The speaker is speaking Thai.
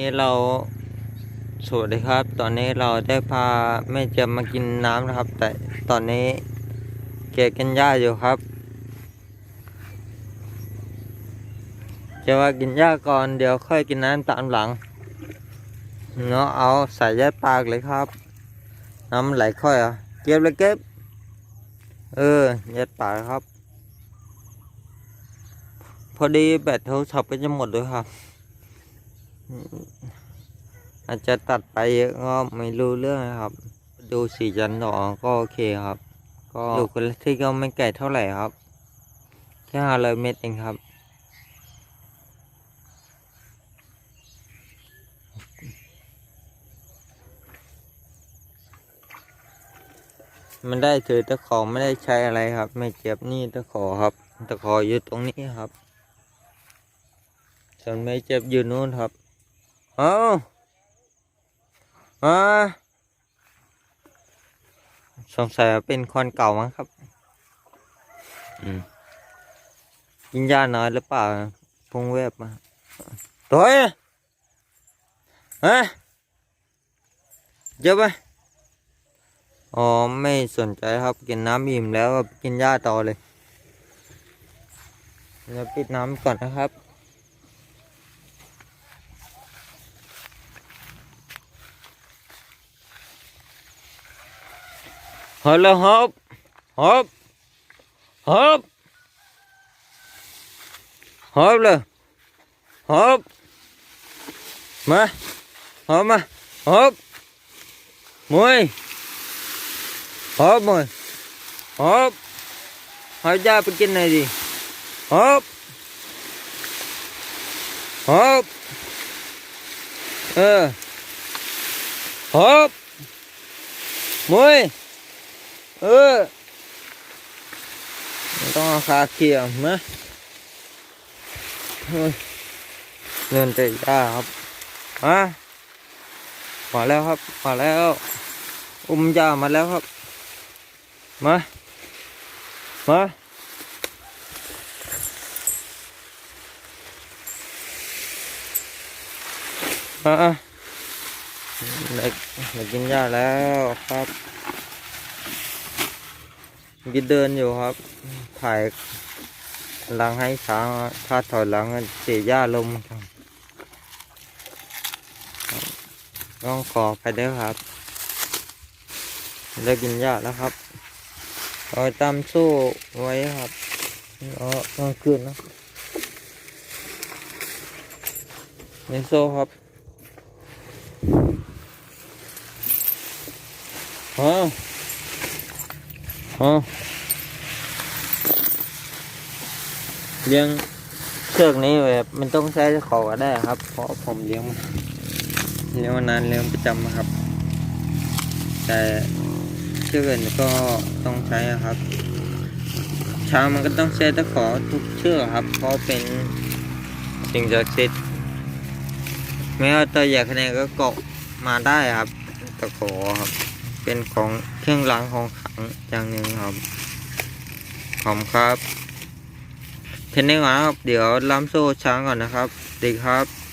นี่เราสวัสดีครับ ตอนนี้เราได้พาแม่เจยมมากินน้ำนะครับ แต่ตอนนี้แกกินหญ้าอยู่ครับจะว่ากินหญ้าก่อนเดี๋ยวค่อยกินน้ำตามหลังเนาะเอาใส่ยัดปากเลยครับ น้ำไหลค่อยอะเก็บเลยเก็บ เออยัดปากครับ พอดีแบตโทรศัพท์ก็จะหมดด้วยครับ อาจจะตัดไปเยอะก็ไม่รู้เรื่องนะครับ ดูสีจันทร์ออก็โอเคครับ ก็ดูคุณที่ก็ไม่ไกลเท่าไหร่ครับ แค่ห้าร้อยเมตรเองครับ มันได้ถือตะขอไม่ได้ใช้อะไรครับ ไม่เจ็บนี่ตะขอครับ ตะขออยู่ตรงนี้ครับ ส่วนไม่เจ็บอยู่นู้นครับ เอาอาสงสัยว่าเป็นคนเก่ามั้งครับอืมกินยาน้อยหรือเปล่าพุงเวบมาตัวเอ้ยฮะเจ็บไหมอ๋อไม่สนใจครับกินน้ำอิ่มแล้วก็กินหญ้าต่อเลยเดี๋ยวปิดน้ำก่อนนะครับ Hồi lên hộp. Hộp. Hộp. Hộp lên Hộp. Mà Hộp mà, Hộp. Mùi Hộp mùi Hộp. Hỏi ra bên trên này gì? Hộp. Hộp. Ờ. Hộp. Mười. เออต้องเอาคาเขียมนะเฮ้ยเดินเตะยาครับมามาแล้วครับมาแล้ว อุ้มยามาแล้วครับ มา มาอะได้ได้กินยาแล้วครับ กินเดินอยู่ครับ ถ่ายหลังให้ช้างถ้าถอยหลังเสียหญ้าลมครับต้องขอไปเด้อครับได้กินหญ้าแล้วครับเอาตามโซ่ไว้ครับเอากลางคืนนะในโซ่ครับอ๋อ อ๋อเลี้ยงเชือกนี้แบบมันต้องใช้ขอก็ได้ครับ เพราะผมเลี้ยงมาเลี้ยงมานานเลี้ยงประจำครับ แต่เชือกอื่นก็ต้องใช้ครับช้างมันก็ต้องใช้ตะขอทุกเชือกครับ เพราะเป็นสิ่งศักดิ์สิทธิ์ไม่ว่าตัวใหญ่แค่ไหนก็เกาะมาได้ครับตะขอครับ เป็นของเครื่องล้างของขังอย่างหนึ่งครับขอบครับเทนนิสก่อนะครับ เดี๋ยวล้ำโซ่ช้างก่อนนะครับ ดีครับ